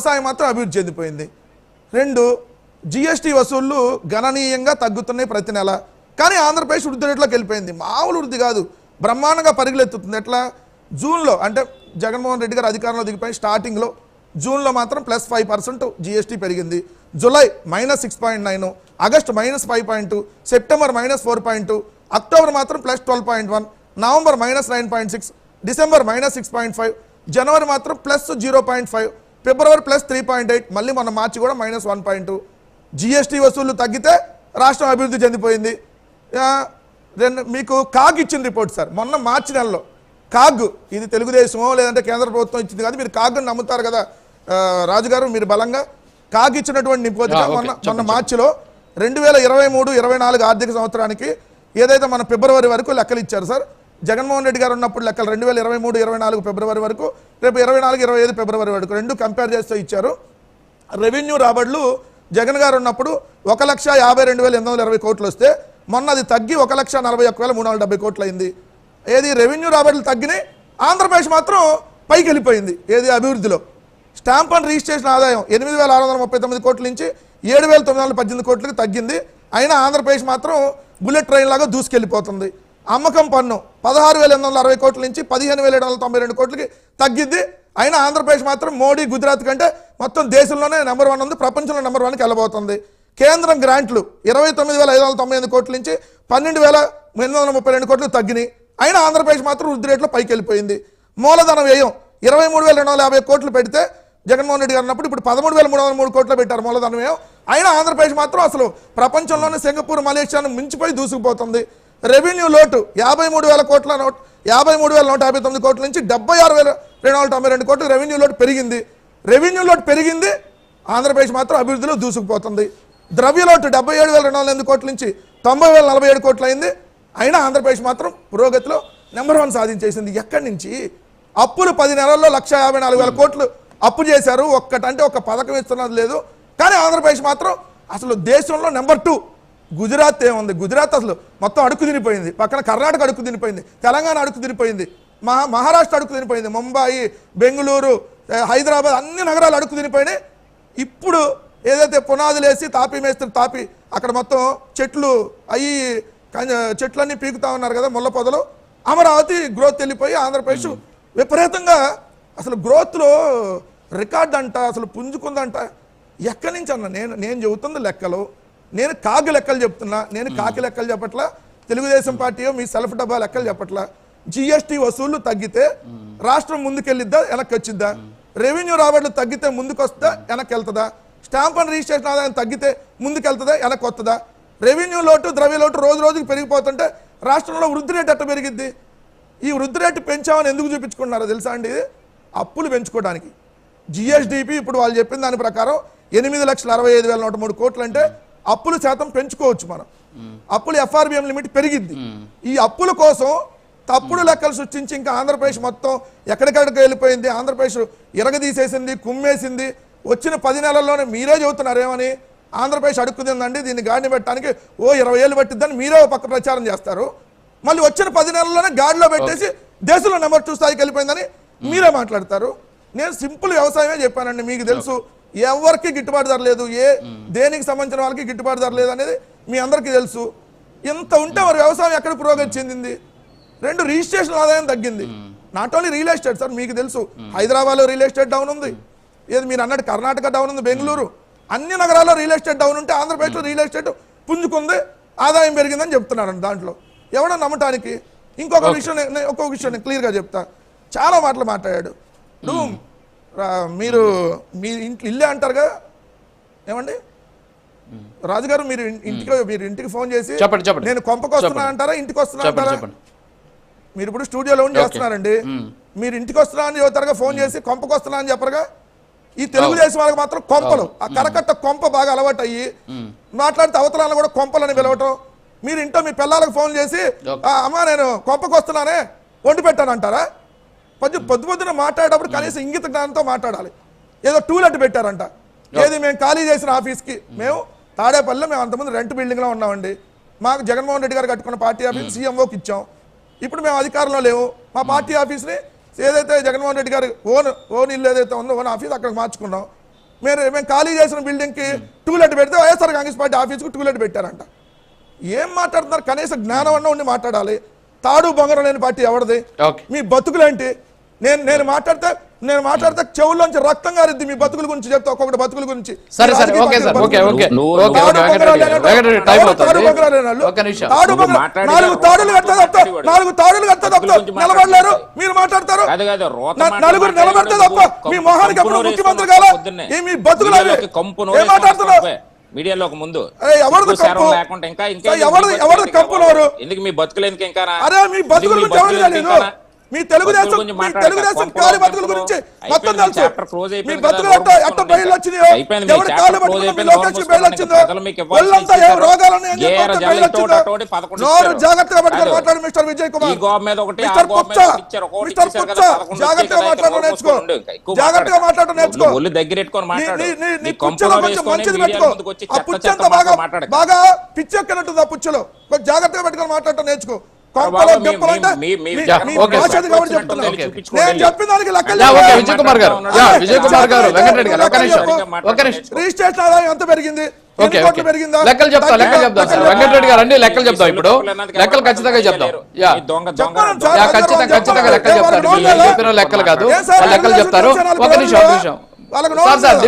వ్యవసాయం మాత్రం అభివృద్ధి చెందిపోయింది. రెండు జిఎస్టీ వసూళ్ళు గణనీయంగా తగ్గుతున్నాయి ప్రతి నెల. కానీ ఆంధ్రప్రదేశ్ వృద్ధి రేట్లోకి వెళ్ళిపోయింది. మామూలు వృద్ధి కాదు. బ్రహ్మాండంగా పరిగెలెత్తుతుంది. ఎట్లా? జూన్లో అంటే జగన్మోహన్ రెడ్డి గారు అధికారంలో దిగిపోయి స్టార్టింగ్లో జూన్లో మాత్రం ప్లస్ ఫైవ్ పర్సెంట్ జిఎస్టీ పెరిగింది. July minus six point nine August minus five point September minus four point October మాత్రం plus twelve point one November minus nine point six December minus six point five జనవరి మాత్రం plus zero point five ఫిబ్రవరి plus three point eight మళ్ళీ మన మార్చి కూడా minus one point two GST వసూళ్ళు తగ్గితే రాష్ట్రం అభివృద్ధి చెందిపోయింది. రెండు మీకు కాగ్ ఇచ్చిన రిపోర్ట్ సార్. మొన్న మార్చి నెలలో. కాగ్ ఇది తెలుగుదేశమో లేదంటే కేంద్ర ప్రభుత్వం ఇచ్చింది కాదు మీరు కాగ్ని నమ్ముతారు కదా. రాజుగారు మీరు బలంగా కాగ్ ఇచ్చినటువంటి ఓకే. మొన్న మొన్న మార్చిలో రెండు వేల ఇరవై మూడు ఇరవై నాలుగు ఆర్థిక సంవత్సరానికి ఏదైతే మన ఫిబ్రవరి వరకు లెక్కలు ఇచ్చారు సార్ జగన్మోహన్ రెడ్డి గారు ఉన్నప్పుడు లెక్కలు రెండు వేల ఇరవై మూడు ఇరవై నాలుగు ఫిబ్రవరి వరకు రేపు ఇరవై నాలుగు ఇరవై ఐదు ఫిబ్రవరి వరకు రెండు కంపేర్ చేస్తూ ఇచ్చారు. రెవెన్యూ రాబడులు జగన్ గారు ఉన్నప్పుడు ఒక లక్ష యాభై రెండు వేల ఎనిమిది వందల ఇరవై కోట్లు వస్తే మొన్న అది తగ్గి ఒక లక్ష నలభై ఒక్క వేల మూడు వందల డెబ్బై కోట్లు అయింది. ఏది రెవెన్యూ రాబడులు తగ్గినాయి ఆంధ్రప్రదేశ్ మాత్రం పైకి వెళ్ళిపోయింది ఏది అభివృద్ధిలో. స్టాంప్ అండ్ రిజిస్ట్రేషన్ ఆదాయం ఎనిమిది వేల ఆరు వందల ముప్పై తొమ్మిది కోట్ల నుంచి ఏడు వేల తొమ్మిది వందల పద్దెనిమిది కోట్లకి తగ్గింది. అయినా ఆంధ్రప్రదేశ్ మాత్రం బుల్లెట్ ట్రైన్ లాగా దూసుకెళ్ళిపోతుంది. అమ్మకం పన్ను పదహారు వేల ఎనిమిది వందల అరవై కోట్ల నుంచి పదిహేను వేల ఏడు వందల తొంభై రెండు కోట్లకి తగ్గింది అయినా ఆంధ్రప్రదేశ్ మాత్రం మోడీ గుజరాత్ కంటే మొత్తం దేశంలోనే నెంబర్ వన్ ఉంది ప్రపంచంలో నెంబర్ వన్కి వెళ్ళబోతుంది. కేంద్రం గ్రాంట్లు ఇరవై తొమ్మిది వేల ఐదు వందల తొంభై ఎనిమిది కోట్ల నుంచి పన్నెండు వేల ఎనిమిది వందల ముప్పై రెండు కోట్లు తగ్గినాయి. అయినా ఆంధ్రప్రదేశ్ మాత్రం వృద్ధి రేట్లో పైకి వెళ్ళిపోయింది. మూలధన వ్యయం ఇరవై మూడు వేల రెండు వందల యాభై కోట్లు పెడితే జగన్మోహన్ రెడ్డి గారు ఉన్నప్పుడు ఇప్పుడు పదమూడు వేల మూడు వందల మూడు కోట్లు పెట్టారు మూలధన వ్యయం. అయినా ఆంధ్రప్రదేశ్ మాత్రం అసలు ప్రపంచంలోనే సింగపూర్ మలేషియాను మించిపోయి దూసుకుపోతుంది. రెవెన్యూ లోటు యాభై మూడు వేల కోట్ల నోట్ యాభై మూడు వేల నూట యాభై తొమ్మిది కోట్ల నుంచి డెబ్బై ఆరు వేల రెండు వందల తొంభై రెండు కోట్లు రెవెన్యూ లోటు పెరిగింది. రెవెన్యూ లోటు పెరిగింది ఆంధ్రప్రదేశ్ మాత్రం అభివృద్ధిలో దూసుకుపోతుంది. ద్రవ్య లోటు డెబ్బై ఏడు వేల రెండు వందల ఎనిమిది కోట్ల నుంచి తొంభై వేల నలభై ఏడు కోట్లు అయింది. అయినా ఆంధ్రప్రదేశ్ మాత్రం పురోగతిలో నెంబర్ వన్ సాధించేసింది. ఎక్కడి నుంచి? అప్పులు పది నెలల్లో లక్ష యాభై నాలుగు వేల కోట్లు అప్పు చేశారు. ఒక్కటంటే ఒక పథకం ఇస్తున్నది లేదు. కానీ ఆంధ్రప్రదేశ్ మాత్రం అసలు దేశంలో నెంబర్ టూ. గుజరాత్ ఏముంది? గుజరాత్ అసలు మొత్తం అడుక్కు తినిపోయింది. పక్కన కర్ణాటక అడుక్కు తినిపోయింది. తెలంగాణ అడుక్కు తినిపోయింది. మహా మహారాష్ట్ర అడుక్కు తినిపోయింది. ముంబాయి బెంగళూరు హైదరాబాద్ అన్ని నగరాలు అడుక్కు తినిపోయినాయి. ఇప్పుడు ఏదైతే పునాదులు వేసి తాపి మేస్త్రి తాపి అక్కడ మొత్తం చెట్లు అయ్యి కంజ- చెట్లన్నీ పీకుతా ఉన్నారు కదా ముళ్ళ పొదలు. అమరావతి గ్రోత్ వెళ్ళిపోయి ఆంధ్రప్రదేశ్ విపరీతంగా అసలు గ్రోత్లో రికార్డ్ అంట అసలు పుంజుకుందంట. ఎక్కడి నుంచి అన్న? నేను నేను చెబుతుంది లెక్కలు. నేను కాకి లెక్కలు చెప్తున్నా నేను కాకి లెక్కలు చెప్పట్లా తెలుగుదేశం పార్టీ మీ సెల్ఫ్ డబ్బా లెక్కలు చెప్పట్లా. జిఎస్టీ వసూళ్ళు తగ్గితే రాష్ట్రం ముందుకెళ్ళిద్దా వెనక్కి వచ్చిద్దా రెవెన్యూ రాబడులు తగ్గితే ముందుకు వస్తుందా వెనక్కి వెళ్తుందా స్టాంప్ అండ్ రిజిస్ట్రేషన్ ఆదాయం తగ్గితే ముందుకెళ్తుందా వెనక్కి వస్తుందా రెవెన్యూ లోటు ద్రవ్య లోటు రోజు రోజుకి పెరిగిపోతుంటే రాష్ట్రంలో వృద్ధి రేటు ఎట్ట పెరిగిద్ది? ఈ వృద్ధి రేటు పెంచామని ఎందుకు చూపించుకుంటున్నారో తెలుసా అండి ఇది? అప్పులు పెంచుకోవడానికి. జిఎస్డిపి ఇప్పుడు వాళ్ళు చెప్పిన దాని ప్రకారం ఎనిమిది లక్షల అరవై ఐదు వేల నూట మూడు కోట్లు అంటే అప్పుల శాతం పెంచుకోవచ్చు మనం. అప్పులు ఎఫ్ఆర్బిఎం లిమిట్ పెరిగిద్ది. ఈ అప్పుల కోసం తప్పుడు లెక్కలు సృష్టించి ఇంకా ఆంధ్రప్రదేశ్ మొత్తం ఎక్కడికెక్కడికి వెళ్ళిపోయింది. ఆంధ్రప్రదేశ్ ఇరగదీసేసింది కుమ్మేసింది. వచ్చిన పది నెలల్లోనే మీరే చెబుతున్నారు ఏమని ఆంధ్రప్రదేశ్ అడుక్కుతుందండి. దీన్ని గాడిని పెట్టడానికి ఓ ఇరవై ఏళ్ళు పట్టిద్దని మీరే పక్క ప్రచారం చేస్తారు. మళ్ళీ వచ్చిన పది నెలల్లోనే గాడిలో పెట్టేసి దేశంలో నెంబర్ టూ స్థాయికి వెళ్ళిపోయిందని మీరే మాట్లాడతారు. నేను సింపుల్ వ్యవసాయమే చెప్పానండి. మీకు తెలుసు ఎవరికి గిట్టుబాటు ధర లేదు ఏ దేనికి సంబంధించిన వాళ్ళకి గిట్టుబాటు ధర లేదు అనేది మీ అందరికీ తెలుసు. ఇంత ఉంటే మరి వ్యవసాయం ఎక్కడ పురోగతి చెందింది? రెండు రిజిస్ట్రేషన్ ఆదాయం తగ్గింది. Not only real estate sir మీకు తెలుసు. హైదరాబాద్లో రియల్ ఎస్టేట్ డౌన్ ఉంది. ఏది మీరు అన్నట్టు కర్ణాటక డౌన్ ఉంది బెంగళూరు. అన్ని నగరాల్లో రియల్ ఎస్టేట్ డౌన్ ఉంటే ఆంధ్రప్రదేశ్లో రియల్ ఎస్టేట్ పుంజుకుంది ఆదాయం పెరిగిందని చెప్తున్నారండి దాంట్లో. ఎవడో నమ్మటానికి ఇంకొక విషయం ఒక్కొక్క విషయం క్లియర్గా చెప్తా. చాలా మాటలు మాట్లాడాడు. మీరు మీ ఇంట్లో ఇల్లే అంటారుగా? ఏమండి? రాజుగారు మీరు ఇంటికి మీరు ఇంటికి ఫోన్ చేసి చెప్పండి, చెప్పండి. నేను కొంపకు వస్తున్నా. అంటారా ఇంటికి వస్తున్నా అంటారా? మీరు ఇప్పుడు స్టూడియోలో ఉండి. చేస్తున్నారండి. మీరు ఇంటికి వస్తున్నా అని చెబుతారుగా ఫోన్ చేసి కొంపకు వస్తున్నా అని చెప్పరుగా? ఈ తెలుగుదేశం వాళ్ళకి మాత్రం కొంపలు ఆ కరకట్ట కొంప బాగా అలవాటు అయ్యి మాట్లాడితే అవతలాలను కూడా కొంపలని పిలవటం. మీరు ఇంట్లో మీ పిల్లలకు ఫోన్ చేసి ఓకే. "ఆ, అమ్మా నేను కొంపకు వస్తున్నానే వండి పెట్టానంటారా కొంచెం పొద్దు పొద్దున మాట్లాడేటప్పుడు కనీసం ఇంగిత జ్ఞానంతో మాట్లాడాలి. ఏదో టూలెట్ పెట్టారంట. ఏది మేము ఖాళీ చేసిన ఆఫీస్కి మేము తాడేపల్లిలో మేము అంతకుముందు రెంట్ బిల్డింగ్లో ఉన్నామండి. మాకు జగన్మోహన్ రెడ్డి గారు కట్టుకున్న పార్టీ ఆఫీస్ సీఎంఓకి ఇచ్చాం. ఇప్పుడు మేము అధికారంలో లేవు. మా పార్టీ ఆఫీస్ని ఏదైతే జగన్మోహన్ రెడ్డి గారి ఓన్ ఓన్ ఇల్లు ఏదైతే ఉందో ఓన్ ఆఫీస్ అక్కడికి మార్చుకున్నాం. మీరు మేము ఖాళీ చేసిన బిల్డింగ్కి టూలెట్ పెడితే వైఎస్ఆర్ కాంగ్రెస్ పార్టీ ఆఫీస్కి టూలెట్ పెట్టారంట. ఏం మాట్లాడుతున్నారు? కనీస జ్ఞానం అన్న ఉండి మాట్లాడాలి. తాడు బొంగరం లేని పార్టీ ఎవరిది? మీ బతుకులేంటి? నేను నేను మాట్లాడితే నేను మాట్లాడితే చెవుల్లోంచి రక్తం గారిద్ది మీ బతుకుల గురించి చెప్తా ఒక్కొక్కటి బతుకుల గురించి. సరే ఓకే ఓకే ఓకే. ఒక నాలుగు తాడులు గురించి నాలుగు తాడులు తప్ప గురించి నిలబడలేరు. మీరు మాట్లాడతారు. నలుగురు నిలబడితే తప్ప మీ మొహానికి ఎప్పుడు ముఖ్యమంత్రి కాలా. ఈ మీ బతుకులు ఏం వస్తావు. మీడియాలోకి ముందు? లేకుండా ఇంకా ఇంకా సార్, ఎందుకు ఎవరిది- మీ ఎవరిది బతుకులు కంపు ఎందుకు మీ బతుకులు ఎందుకు ఇంకా అరే మీ బతుకుల ఎవరు మీ తెలుగుదేశం మీ తెలుగుదేశం కాలి బతుకుల గురించి మొత్తం తెలుసు మీ బతుకులు ఎట్ట మూసుకొని బయలు మీ ఎవరి కాలు పట్టుకుని మీ లోకేష్ బయలు వచ్చిందో ఒళ్ళంతా ఏం. రోగాలని బయలు వచ్చిందో నోరు. జాగ్రత్తగా పెట్టుకొని. మాట్లాడు mister Vijay Kumar mister Puccha mister జాగ్రత్తగా మాట్లాడడం నేర్చుకో జాగ్రత్తగా. మాట్లాడడం నేర్చుకో నువ్వు ఒళ్ళు దగ్గరెట్టుకొని నీ- మాట్లాడు నీ- నీ- నీ నీ పుచ్చలో కంపులో కొంచెం మంచిది పెట్టుకో ఆ చెత్త పుచ్చ చెత్త అంతా బాగా. బాగా పిచ్చెక్కినట్టుంది ఆ పుచ్చలో కొంచెం జాగ్రత్తగా పెట్టుకొని మాట్లాడటం నేర్చుకో విజయ్ కుమార్ గారు. యా విజయ్ కుమార్ గారు వెంకటరెడ్డి గారు ఒక నిమిషం ఒక నిమిషం. రిజిస్ట్రేషన్ ఆదాయం ఎంత పెరిగింది? ఓకే ఎన్ని ఓకే. కోట్లు పెరిగిందా? లెక్కలు చెప్తా లెక్కలు చెప్తా. సార్ వెంకటరెడ్డి గారు అండి లెక్కలు చెప్తాం ఇప్పుడు. లెక్కలు ఖచ్చితంగా చెప్తాం. యా. దొంగ చెప్పండి దొంగ సార్. యా ఖచ్చితంగా ఖచ్చితంగా లెక్కలు చెప్తారు. చెప్పిన లెక్కలు కాదు. లెక్కలు చెప్తారు. ఒక నిమిషం ఒక నిమిషం. వాళ్ళకి సార్ సార్